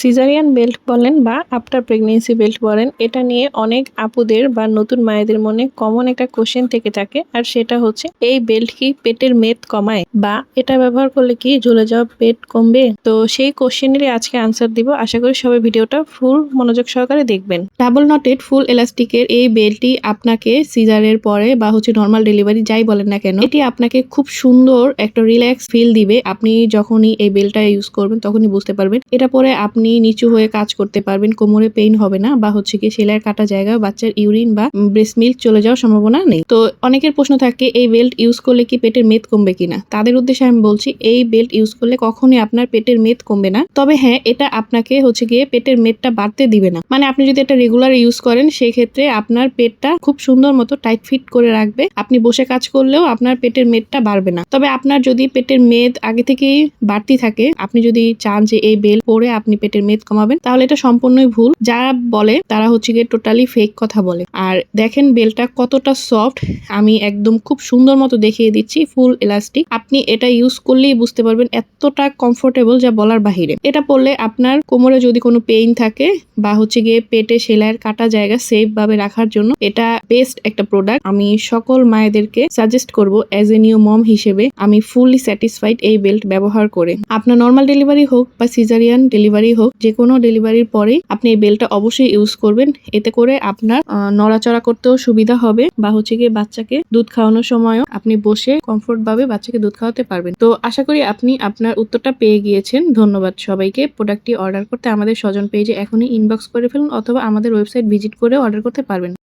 Caesarean belt বলেন বা after pregnancy belt বলেন, এটা নিয়ে অনেক আপুদের বা নতুন মায়েদের মনে কমন একটা কোশ্চেন থেকে থাকে। আর সেটা হচ্ছে, এই বেল্ট কি পেটের মেদ কমায়? বা এটা ব্যবহার করলে কি ঝুলে যাওয়া পেট কমবে? তো সেই কোশ্চেনেরই আজকে আনসার দিব। আশা করি সবাই ভিডিওটা ফুল মনোযোগ সহকারে দেখবেন। ডাবল নটেড ফুল এলাস্টিকের এই বেল্টটি আপনাকে সিজারের পরে বা হচ্ছে নর্মাল ডেলিভারি যাই বলেন না কেন, এটি আপনাকে খুব সুন্দর একটা রিল্যাক্স ফিল দিবে। আপনি যখনই এই বেল্টটা ইউজ করবেন, তখনই বুঝতে পারবেন। এটা পরে আপনি নিচু হয়ে কাজ করতে পারবেন, কোমরে পেইন হবে না বা হচ্ছে কি সেলাইয়ের কাটা জায়গায় বাচ্চার ইউরিন বা ব্রেস্ট মিল্ক চলে যাওয়ার সম্ভাবনা নেই। তো অনেকের প্রশ্ন থাকে, এই বেল্ট ইউজ করলে কি পেটের মেদ কমবে কিনা? তাদের উদ্দেশ্যে আমি বলছি, এই বেল্ট ইউজ করলে কখনোই আপনার পেটের মেদ কমবে না। তবে হ্যাঁ এটা আপনাকে হচ্ছে গিয়ে পেটের মেদটা বাড়তে দিবে না। মানে আপনি যদি এটা রেগুলার ইউজ করেন সেই ক্ষেত্রে আপনার পেটটা খুব সুন্দর মতো টাইট ফিট করে রাখবে। আপনি বসে কাজ করলেও আপনার পেটের মেদটা বাড়বে না। তবে আপনার যদি পেটের মেদ আগে থেকেই বাড়তি থাকে, আপনি যদি চান যে এই বেল্ট পরে আপনি পেটের মেদ কমাবেন, তাহলে এটা সম্পূর্ণই ভুল। যারা বলে তারা হচ্ছে গিয়ে টোটালি ফেক কথা বলে। আর দেখেন বেলটা কতটা সফট আমি একদম খুব সুন্দর মতো দেখিয়ে দিচ্ছি ফুল এলাস্টিক আপনি এটা ইউজ করলেই বুঝতে পারবেন এতটা কমফোর্টেবল যা বলার বাহিরে। এটা পরলে আপনার কোমরে যদি কোনো পেইন থাকে বা হচ্ছে গিয়ে পেটে সেলাইয়ের কাটা জায়গা সেফ ভাবে রাখার জন্য এটা বেস্ট একটা প্রোডাক্ট আমি সকল মায়েদেরকে সাজেস্ট করব অ্যাজ এ নিউ মম হিসেবে আমি ফুললি স্যাটিসফাইড এই বেল্ট ব্যবহার করে। আপনার নর্মাল ডেলিভারি হোক বা সিজারিয়ান ডেলিভারি হোক যে কোনো ডেলিভারির পরেই আপনি এই বেলটা অবশ্যই ইউজ করবেন। এতে করে আপনার নড়াচড়া করতেও সুবিধা হবে বা হচ্ছে গিয়ে বাচ্চাকে দুধ খাওয়ানোর সময়ও আপনি বসে কমফোর্ট ভাবে বাচ্চাকে দুধ খাওয়াতে পারবেন। তো আশা করি আপনি আপনার উত্তরটা পেয়ে গিয়েছেন। ধন্যবাদ সবাইকে। প্রোডাক্টটি অর্ডার করতে আমাদের স্বজন পেজে এখনই ইনবক্স করে ফেলুন অথবা আমাদের ওয়েবসাইট ভিজিট করে অর্ডার করতে পারবেন।